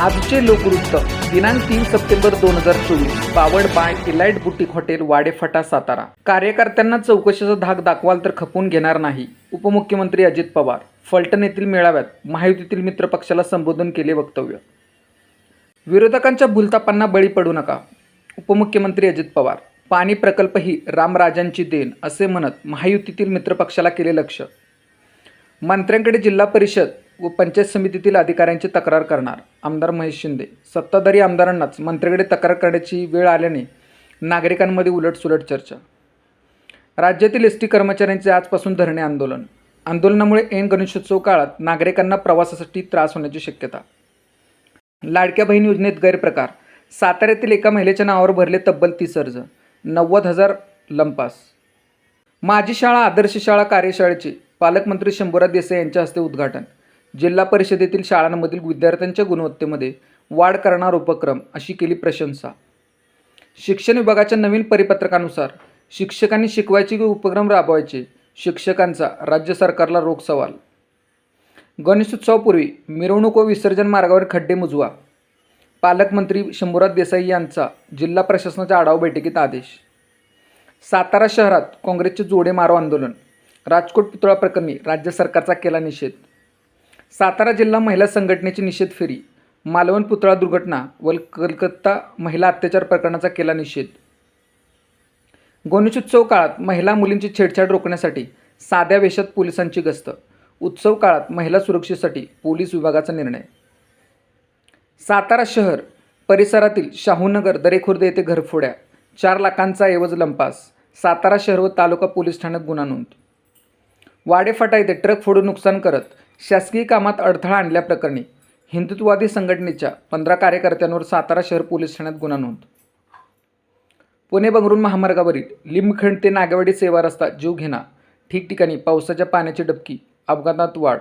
आजचे लोकवृत्त दिनांक तीन सप्टेंबर दोन हजार चोवीस powered by elite boutique hotel Wadephata Satara. कार्यकर्त्यांना चौकशीचा धाक दाखवाल तर खपून घेणार नाही उपमुख्यमंत्री अजित पवार. फलटण येथील मेळाव्यात महायुतीतील मित्रपक्षाला संबोधन केले वक्तव्य. विरोधकांच्या भूलतापांना बळी पडू नका उपमुख्यमंत्री अजित पवार. पाणी प्रकल्प ही रामराजांची देण असे म्हणत महायुतीतील मित्रपक्षाला केले लक्ष. मंत्र्यांकडे जिल्हा परिषद व पंचायत समितीतील अधिकाऱ्यांची तक्रार करणार. आमदार महेश शिंदे. सत्ताधारी आमदारांनाच मंत्र्याकडे तक्रार करण्याची वेळ आल्याने नागरिकांमध्ये उलटसुलट चर्चा. राज्यातील एस टी कर्मचाऱ्यांचे आजपासून धरणे आंदोलन. आंदोलनामुळे ऐन गणेशोत्सव काळात नागरिकांना प्रवासासाठी त्रास होण्याची शक्यता. लाडक्या बहीण योजनेत गैरप्रकार. साताऱ्यातील एका महिलेच्या नावावर भरले तब्बल तीस अर्ज. नव्वद हजार लंपास. माझी शाळा आदर्श शाळा कार्यशाळेचे पालकमंत्री शंभूराज देसाई यांच्या हस्ते उद्घाटन. जिल्हा परिषदेतील शाळांमधील विद्यार्थ्यांच्या गुणवत्तेमध्ये वाढ करणार उपक्रम अशी केली प्रशंसा. शिक्षण विभागाच्या नवीन परिपत्रकानुसार शिक्षकांनी शिकवायचे की उपक्रम राबवायचे शिक्षकांचा राज्य सरकारला रोख सवाल. गणेशोत्सवापूर्वी मिरवणूक व विसर्जन मार्गावर खड्डे मुजवा. पालकमंत्री शंभूराज देसाई यांचा जिल्हा प्रशासनाच्या आढावा बैठकीत आदेश. सातारा शहरात काँग्रेसचे जोडे मारो आंदोलन. राजकोट पुतळा प्रकरणी राज्य सरकारचा केला निषेध. सातारा जिल्हा महिला संघटनेची निषेध फेरी. मालवण पुतळा दुर्घटना व कलकत्ता महिला अत्याचार प्रकरणाचा केला निषेध. गणेशोत्सव काळात महिला मुलींची छेडछाड रोखण्यासाठी साध्या वेशात पोलिसांची गस्त. उत्सव काळात महिला सुरक्षेसाठी पोलीस विभागाचा निर्णय. सातारा शहर परिसरातील शाहूनगर दरेखुर्द येथे घरफोड्या चार लाखांचा ऐवज लंपास सातारा शहर व तालुका पोलीस ठाण्यात गुन्हा नोंद. वाडेफाटा येथे ट्रक फोडून नुकसान करत शासकीय कामात अडथळा आणल्याप्रकरणी हिंदुत्ववादी संघटनेच्या पंधरा कार्यकर्त्यांवर सातारा शहर पोलीस ठाण्यात गुन्हा नोंद. पुणे बंगळुरू महामार्गावरील लिंबखंड ते नागेवाडी सेवा रस्ता जीवघेणा ठिकठिकाणी पावसाच्या पाण्याची डबकी अपघातात वाढ.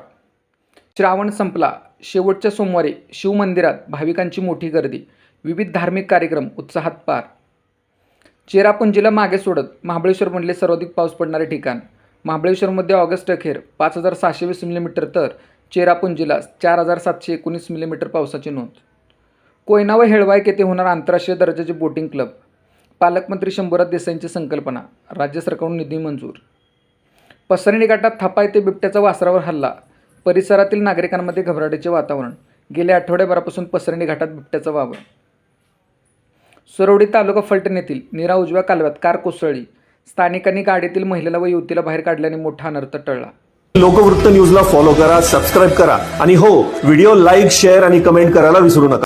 श्रावण संपला. शेवटच्या सोमवारी शिवमंदिरात भाविकांची मोठी गर्दी. विविध धार्मिक कार्यक्रम उत्साहात पार. चेरापुंजीला मागे सोडत महाबळेश्वर म्हणले सर्वाधिक पाऊस पडणारे ठिकाण. महाबळेश्वरमध्ये ऑगस्ट अखेर पाच हजार सहाशे वीस मिलीमीटर तर चेरापुंजीला चार हजार सातशे एकोणीस मिलीमीटर पावसाची नोंद. कोयना व हेळवाईक येथे होणार आंतरराष्ट्रीय दर्जाचे बोटिंग क्लब पालकमंत्री शंभूराज देसाईंची संकल्पना राज्य सरकारकडून निधी मंजूर. पसरणी घाटात थापा येथे बिबट्याचा वासरावर हल्ला परिसरातील नागरिकांमध्ये घबराटीचे वातावरण गेल्या आठवड्याभरापासून पसरणी घाटात बिबट्याचा वावर. सुरवडी तालुका फलटण येथील निरा उजव्या कालव्यात कार कोसळली स्थानिकांनी गाडीतील महिलेला व युवतीला बाहेर काढल्याने मोठा अनर्थ टळला. लोकवृत्त न्यूजला फॉलो करा सबस्क्राईब करा आणि हो व्हिडिओ लाईक शेअर आणि कमेंट करायला विसरू नका.